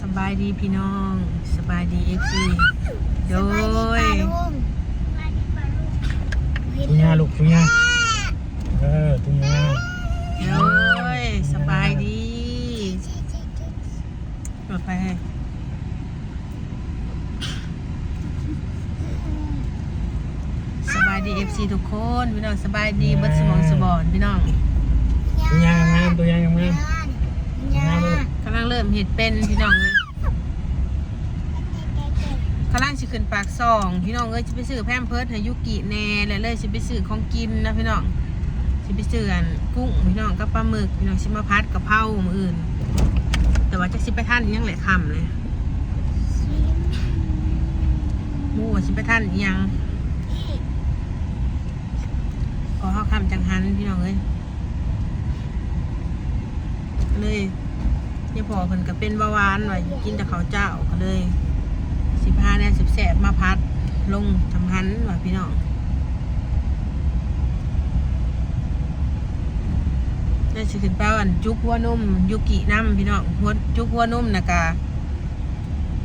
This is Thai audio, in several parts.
สบายดีพี่น้องสบายดีเอฟซีโดยทุงยาลูกทุงยาเออทุงยาโดยสบายดีเปิดไฟให้สบายดีเอฟซีทุกคนพี่น้องสบายดีเบิดสมองสบอนพี่น้อง ทุงยางามตัวยางงามงามเลย กำลัง เห็ดเป็นพี่น้องเลยกำลังสิขึ้นปากซองพี่น้องเอ้ยจะไปซื้อแพมเพิร์ดให้ยุกิแน่แล้วเลยสิไปซื้อของกินนะพี่น้องสิไปซื้ออันกุ้งพี่น้องกับปลาหมึกพี่น้องสิมาพัดกับเพรามืออื่น แต่ว่าจะสิไปท่านยังแหละคำเลยหมู่ว่าสิไปท่านยังก็เข้าคำจังหันพี่น้องเอ้ยเลย เนี่ยพอเพิ่นก็เป็นเบาหวานว่ากินแต่ข้าวเจ้าก็เลยสิบห้าเนี่ยสิบแสบมาพัดลงทำหันว่ะพี่น้องได้สิขึ้นไปวาอันจุกหัวนุ่มยุกิน้ำพี่น้องหัวจุกหัวนุ่มนะกะ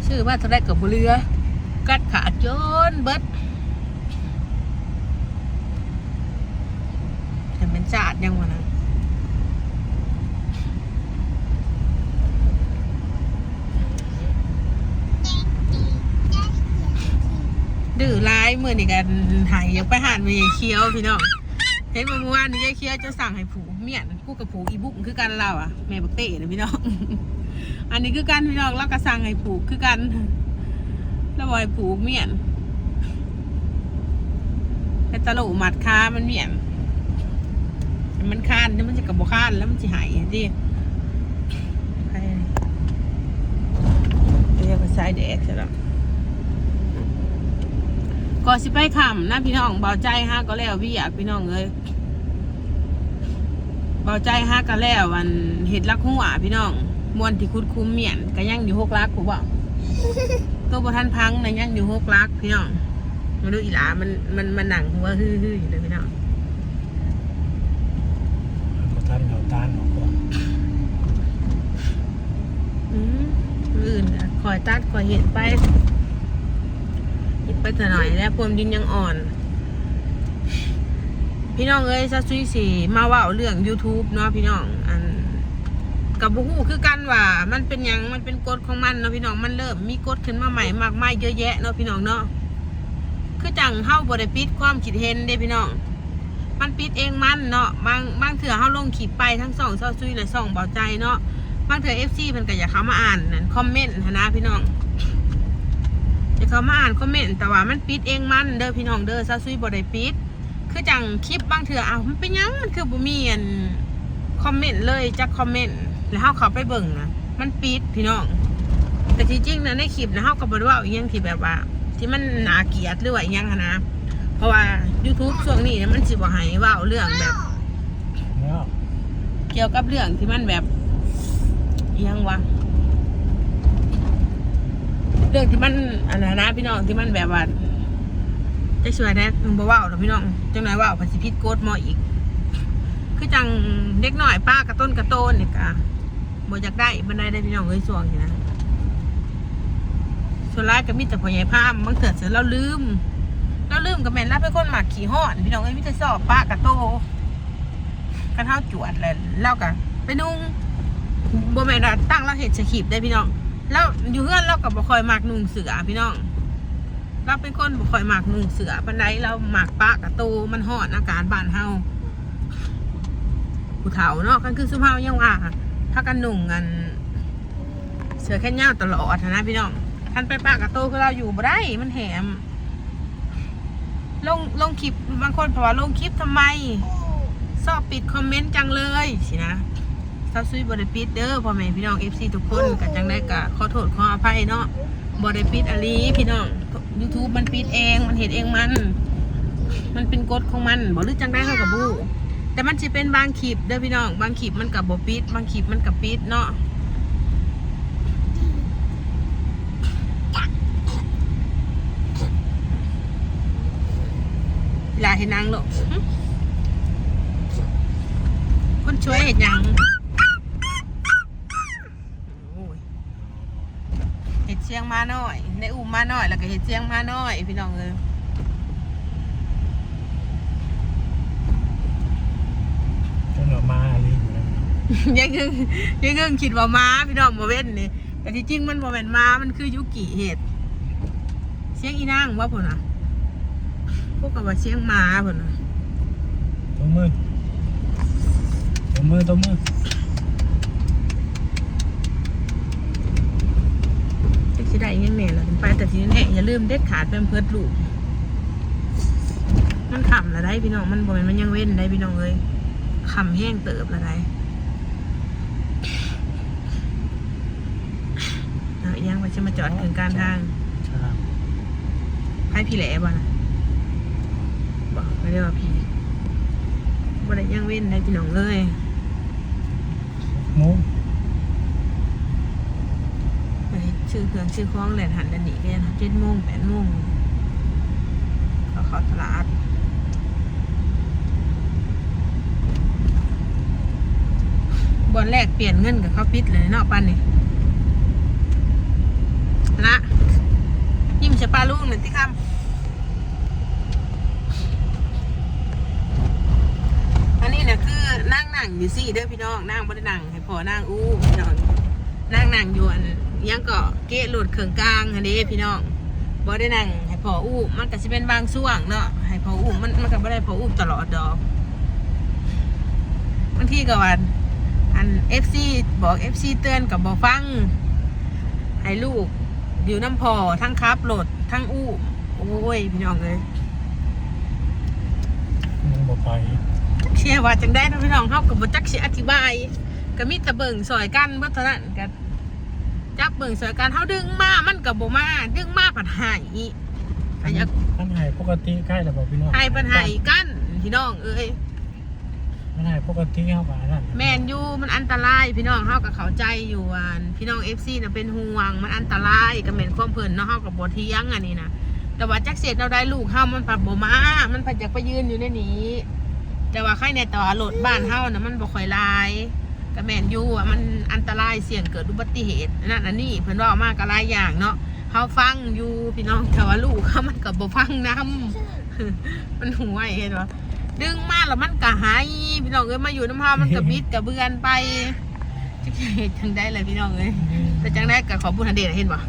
ชื่อว่าท่าไรกับบุเรือ กัดขาจนเบิดแต่เป็นจาดยังวะนะ ดื้อร้ายเมือนี่กันหายยังไปหานไปยายเคี้ยวพี่น้องเห็นเมื่อวานนี้ยายเคี้ยวจะสั่งให้ผูเมียนกูกับผูอีบุกคือกันเราอะแม่บักเต้นะพี่น้องอันนี้คือกันพี่น้องเราก็สั่งให้ผูคือกันแล้วบอยผูเมียนแต่ตะโหลหมัดค้ามันเมียนมันคานแล้วมันจะกับบคานแล้วมันจะหายดิใครเรียกว่าสายแดกใช่แล้ว ก่อนสิไปขำนะพี่น้องเบาใจฮะก็แล้วพี่อยากพี่น้องเลยเบาใจฮะก็แล้ววันเห็ดลักหัวพี่น้องมวนที่คุดคุ้มเมียนก็ยังอยู่หกลักผมบอกตัวบทันพังนะยังอยู่หกลักพี่น้องมาดูอีหลามันมันมันหนังหัวฮือๆอยู่เลยพี่น้องก็ทันเอาตานออกก่อนอืมอื่นอะคอยตัดคอยเห็นไป ไปแต่หน่อยแล้วพรมดินยังอ่อน พี่น้องเอ้ยซาซุยสีมาว่าเรื่อง YouTube เนาะพี่น้อง อันกับบุฮูคือกันว่า มันเป็นยังมันเป็นกฎของมันเนาะพี่น้องมันเริ่มมีกฎขึ้นมาใหม่มากมายเยอะแยะเนาะพี่น้องเนาะคือจังเฮาบ่ได้ปิดความคิดเห็นเด้พี่น้อง มันปิดเองมันเนาะบางบางเถื่อเฮาลงคลิปไปทั้งสองซอซุยและสองเบาใจเนาะบางเถื่อ FC เพิ่นก็อยากเข้ามาอ่านนั่นคอมเมนต์นะพี่น้อง อยากเข้ามาอ่านคอมเมนต์แต่ว่ามันปิดเองมันเด้อพี่น้องเด้อซอซุยบ่ได้ปิด คือจังคลิปบางเถื่อเอามันเป็นหยังมันคือบ่มีอันคอมเมนต์เลยจักคอมเมนต์แล้วเฮาเข้าไปเบิ่งนะมันปิดพี่น้องแต่ที่จริงนะในคลิปนะเฮาก็บ่ได้เว่าอีหยังที่แบบว่า ที่มันน่าเกลียดหรือว่าอีหยังหั้นนะ เพราะว่า YouTube ช่วงนี้เนี่ยมันสิบ่ให้เว้าเรื่องแบบแล้วเกี่ยวกับเรื่องที่มันแบบอิหยังวะ เรื่องที่มันอันนั้นนะพี่น้องที่มันแบบว่าจะช่วยได้มึงบ่เว้าหรอพี่น้องจังไหนว่าภาษีพิษโกดมออีก คือจังเด็กหน่อยป้ากระต้นกระโตนเนี่ยกะบ่อยากได้บันไดได้พี่น้องเอ้ยส่วงนี่นะส่วนร้ายก็มีแต่พ่อใหญ่พามบางเถิดเสร็จเราลืมเราลืมกับแม่นรับเป็นคนหมักขี่ห้อนพี่น้องเอ้ยมิจะสอบป้ากระโตกระเท้าจวดเลยเล่ากันไปนุ่งบ่แม่นตั้งเราเห็ดสคริปต์ได้พี่น้อง แล้วอยู่เฮือนเรากับบ่คอยหมักนุ่งเสือพี่น้อง เราเป็นคนบ่คอยหมักนุ่งเสือปันไดเราหมักป้ากระโตมันหอนอากาศบ้านเฮาผู้เฒ่าเนาะกันคือสุภาพยังว่าถ้ากันนุ่งกันเสือแค่เงาตลอดนะพี่น้องท่านไปปากกระโตคือเราอยู่บ่ได้มันแหม ลงลงคลิปบางคนเพราะว่าลงคลิปทำไมชอบปิดคอมเมนต์จังเลยสินะ ซับซุยบริปิดเด้อพ่อแม่พี่น้องเอฟซีทุกคนกันจังได้กะขอโทษขออภัยเนาะบริปิดอลีพี่น้อง YouTube มันปิดเองมันเห็นเองมัน มันเป็นกฎของมันบอกหรือจังได้เท่ากับบูแต่มันจะเป็นบางคลิปเด้อพี่น้อง บางคลิปมันกับบปิด บางคลิปมันกับปิดเนาะเวลาเห็นนางลูกหึคนช่วยเห็นยังโอ้ย เห็ดเชียงมาน้อย ในอุ้มมาน้อย แล้วก็เห็ดเชียงมาน้อยพี่น้องเลยจนออกมาอะไรอยู่นะยังยังยังยังคิดว่าม้าพี่น้องบ่เว้นนี่แต่ที่จริงมันบ่แม่นม้ามันคือยุกิเห็ดเสียงอีนางว่าพุ่นน่ะพวกกับว่าเสียงม้าพุ่นน่ะตัวมือตัวมือตัวมือ จะสิ ได้ยังแน่ล่ะไปแต่ทีนี้แน่อย่าลืมเด็ดขาดเป็นเพิดลูกมันขำละได้พี่น้องมันบ่แม่นมันยังเว้นได้พี่น้องเอ้ยขำแห้งเติบละได้เอาอีหยังว่าจะมาจอดถึงกลารทางครับให้พี่แหล่บ่นะบอกไม่ได้ว่าพี่บ่ได้ยังเว้นได้พี่น้องเลยหมู ชื่อเครื่องชื่อคล้องแหลนหันดันนี่เรียนเจ็ดโมงแปดโมงเขาเข้าตลาดบอลแรกเปลี่ยนเงินกับเขาปิดเลยเนาะปันนี่นะยิ้มใช่ปลาลูกหนึ่งที่คำอันนี้เนี่ยคือนั่งนั่งอยู่สี่เด้อพี่น้องนั่งบ่ได้นั่งให้พอนั่งอู้พี่น้องนั่งนั่งอยู่อัน ยังเกาะเกะโหลดเขื่องกลางอันนี้พี่น้องบ่ได้นั่งให้พออู้มันก็สิเป็นบางช่วงเนาะให้พออู้มันมันก็บ่ได้พออู้ตลอดดอกบางทีก็วันอัน FC บอก FC เตือนกับบ่ฟังให้ลูกอยู่น้ำพอทั้งครับโหลดทั้งอู้โอ้ยพี่น้องเลยมึงบอกไปเชื่อว่าจังได้เนาะพี่น้องเฮาก็บ่จักสิอธิบายก็มีแต่เบิ่งซอยกันเบ่เท่านั้นก็ จับเบิ่งซอยกันเฮาดึงมามันก็บ่มาดึงมาผัดหายอันอยากท่านหายปกติใกล้แล้วบอกพี่น้องให้ปัญหาอีกกันพี่น้องเอ้ยท่านหายปกติเข้าไปนั่นแม่นอยู่มันอันตรายพี่น้องเฮาก็เข้าใจอยู่ว่าพี่น้อง FC น่ะเป็นห่วงมันอันตรายก็แม่นความเพิ่นเนาะเฮาก็บ่เที่ยงอันนี้นะแต่ว่าจักเสร็จเราได้ลูกเฮามันผัดบ่มา มันผัดอยากไปยืนอยู่ในนี้ แต่ว่าใครในแต่ว่ารถบ้านเฮานะมันบ่ค่อยหลาย ก็แม่นอยู่ว่ามันอันตรายเสี่ยงเกิดอุบัติเหตุนั่นอันนี้เพิ่นเว้ามากก็หลายอย่างเนาะเฮาฟังอยู่พี่น้องแต่ว่าลูกเขามันก็บ่ฟังนํมันห่วยเห็นบ่ดึงมาแล้วมันก็หายพี่น้องเอ้ยมาอยู่น้ำเฮามันก็บิดก็เบือนไปจักสิเฮ็ดจังได้เลยพี่น้องเอ้ยแต่จังได้ก็ขอบุญหันเดชเห็นบ่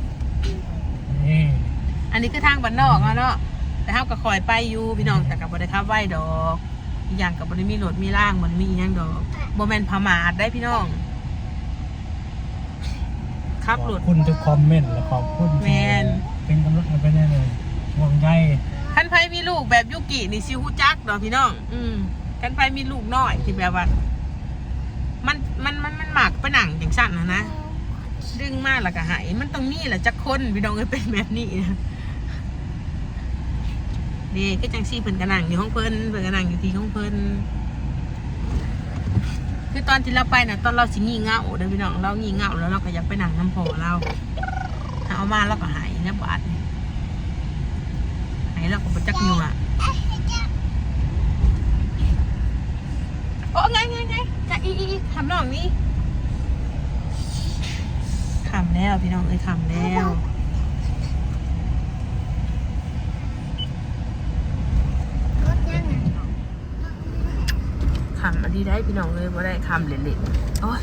นี่อันนี้คือทางบ้านนอกอะเนาะแต่เฮาก็คอยไปอยู่พี่น้องแต่ก็บ่ได้ขับไว้ดอก อีกอย่างกับบริมีรถมีร่างบริมีอหยังดอกโบแมนพมาดได้พี่น้องขับรถขอบคุณทุกคอมเมนต์และขอบคุณที่แม่นเป็นกำลังใจให้เลยห่วงใยคันไพมีลูกแบบยุกินี่ซิฮูจักดอกพี่น้อง อืมคันไพมีลูกน้อยที่แบบว่า มันมันมันมันหมากไปหนังอย่างสั้นนะนะดึงมากแล้วก็หายมันต้องมีแหละจักคนพี่น้องเอ้ยเป็นแบบนี้นะ นี่ก็จังซี่เพิ่นกระนังอยู่ห้องเพิ่นเพิ่นกระนังอยู่ที่ห้องเพิ่นคือตอนที่เราไปน่ะตอนเราสิงี่เง่าเด้อพี่น้องเรางี่เง่าแล้วเราก็อยากไปนั่งน้ำพอเราถ้าเอามาเราก็หายนะบาดหายเราก็บ่จักอยู่อะโอ้ไงไงไงจะอีอีทำน้องนี่ทำแล้วพี่น้องเอ้ยทำแล้วทำอันนี้ ได้พี่น้องเลยว่าได้ทำเล่นๆโอ้ย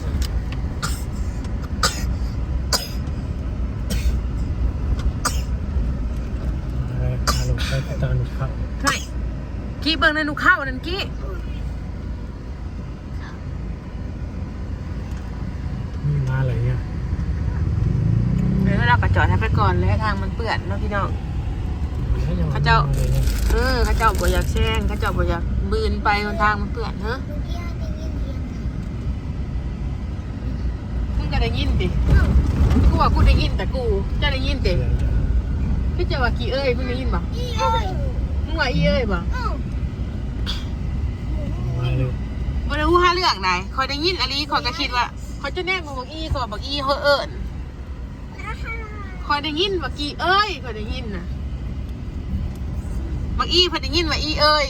อะไรพาลงไปตอนเข้าไม่กี้เบิ่งในหนูเข้านั่นกี้มีมาอะไรเงี้ยเดี๋ยวเราก็จอดให้ไปก่อนแล้วทางมันเปื้อนเนาะพี่น้องเขาเจ้า เออเข้าเจ้าบ่อยากแซงเข้าเจ้าบ่อยากบืนไปบนทางมันเปื้อนเฮ้มึงก็ ได้ยินดิกูว่ากูได้ยินแต่กูจะได้ยินดิพี่จะว่ากี่เอ้ยมึงได้ยินบ่มึงว่าอีเอ้ยบ่มาเลยบ่ได้ฮู้หาเรื่องไหนคอยได้ยินอันนี้คอยก็คิดว่าคอยจะแน่บ่บอกอีคอยบอกอีเฮอเอิ้นคอยได้ยินว่ากี่เอ้ยคอยได้ยินน่ะบักอีเพิ่นได้ยินว่าอีเอ้ย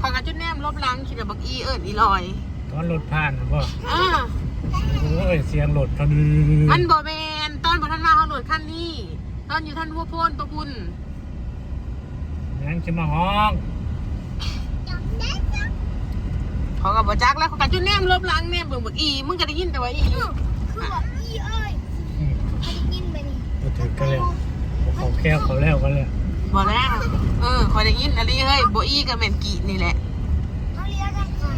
คอยก็จุดแนมลบหลังคิดว่าบักอีเอิ้นอีลอยตอนรถผ่านนะพ่ออ่า โอ้ยเสียงรถเขาดื้อมันบ่แม่นตอนบ่ทันมาเฮาโหลดถคันนี้นอนอยู่ท่านหัวโพนตัวคุณยังจะมาห้องเขาก็บอกจักแล้วเขาก็จุดแนมลบหลังแนมเบิ่งบอกอีมึงก็ได้ยินแต่ว่าอีคือบอกอีเอ้ยอืมให้ได้ยินไปนี่มาถึงกันแล้วเขาแก้วเขาแล้วกันแล้วบอกแล้วเออคอยได้ยินอะไรเฮ้ยบอีกับแมนกีนี่แหละเขาเรียกกันค่ะ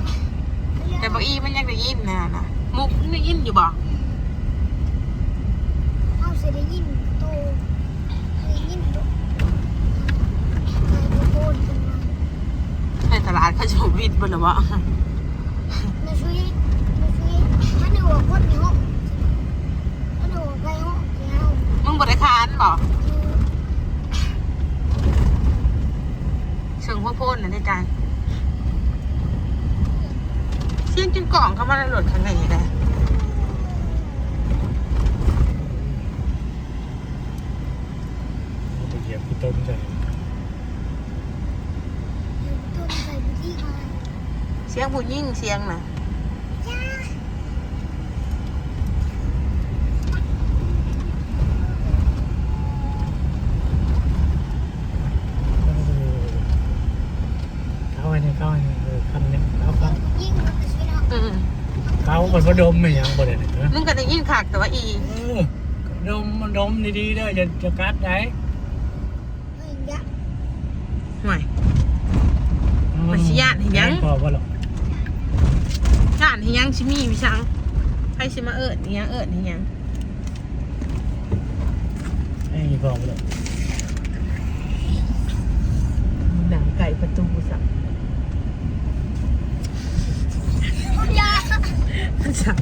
แต่บอกอีมันยังได้ยินนะนะ มุกได้ยินอยู่บ่เขาเสียได้ยินโตได้ยินโตใครตะโกนขึ้นมาในตลาดเขาจะวิดบ่หรือวะมาช่วยมาช่วยถ้าหนูว่าคนในห้องถ้าหนูว่าไปห้องที่เฮามึงบ่ได้คานบ่เชิงหัวโพนน่ะในใจเสียงจนกล่องเข้ามาในรถข้างในได้ เอาไปเหยียบพี่ต้นใส่ ต้นใส่บุตรีมา เสียงผู้ยิ่งเสียงน่ะจ้าเข้าไปนี่เข้าไปนี่เออคันนี้เข้าใส่เข้าบุตรีมาแต่ช่วยเราอืมเขามันก็ดมไม่ยังบ่ได้เนี่ยนะมึงก็ได้ยินคักแต่ว่าอี เออดมมันดมดีๆเด้ออย่าจะกัดได้เฮ้ยยะห่วยมันสิย้านให้ยัง พอบ่หรอก ย่านให้ยังชิมีพี่ช้างให้ชิมาเอิดนี่ยังเอิดนี่ยังให้พอบ่หรอกหนังไก่ประตูสับยาสับ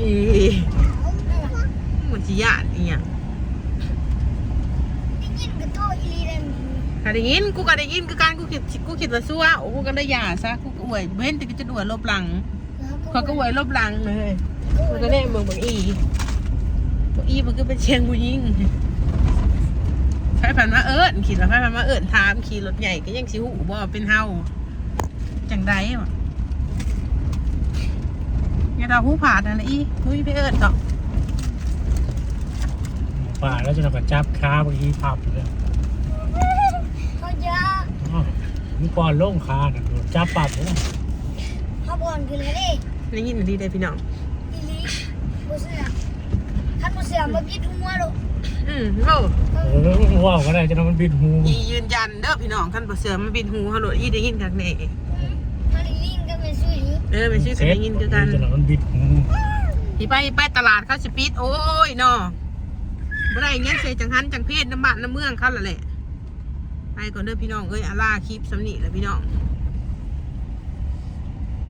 อีมันสิย่านนี่ยัง ได้ยินกับโตอีลีเดน ถ้าได้ยินกูก็ได้ยินคือการกูคิดกูคิดว่าซัวโอ้กูก็ได้ยาซะกูก็อวยเว้นแต่กูจะอวยลบหลังเขาก็อวยลบหลังเลยมันก็ได้เมืองบางอีบางอีมันก็เป็นเชียงผู้ยิงไฟผ่านมาเอิญขี่รถไฟผ่านมาเอิญถามขี่รถใหญ่ก็ยังสิหูบ่เป็นเฮาจังไดวะอย่าเราหูผาดนั่นะอีหุ้ยไปเอิญดอกป่าแล้วจะนำกับจับขาบางทีพับเลย เขายา อ๋ อมีก่อนลงขาน่ะโดนจับปรับเลยเขาบอลคืออะไรดิได้ยินดีได้พี่น้อง อีลีบุเสือท่านบุเสือมาพิดหัวลูกอืมโอ้เออว่าวก็ได้จะนำมันบิดหูอียืนยันเด้อพี่น้องท่านประเสริฐมันบินหูฮัลโหลอีได้ยินกันแน่ท่านลิงก็ไม่ช่วยเออไม่ชื่อกันได้ยินคือกันจะนำมันบิดหูที่ไปไปตลาดเขาสปีดโอ้ยเนาะบ่ได้เงี้ยเสยจังหันจังเพศน้ำบ้านน้ำเมืองเขาและแหละไป ก่อนเด้อพี่น้องเอ้ยอาล่าคลิปสำนีแหละพี่น้อง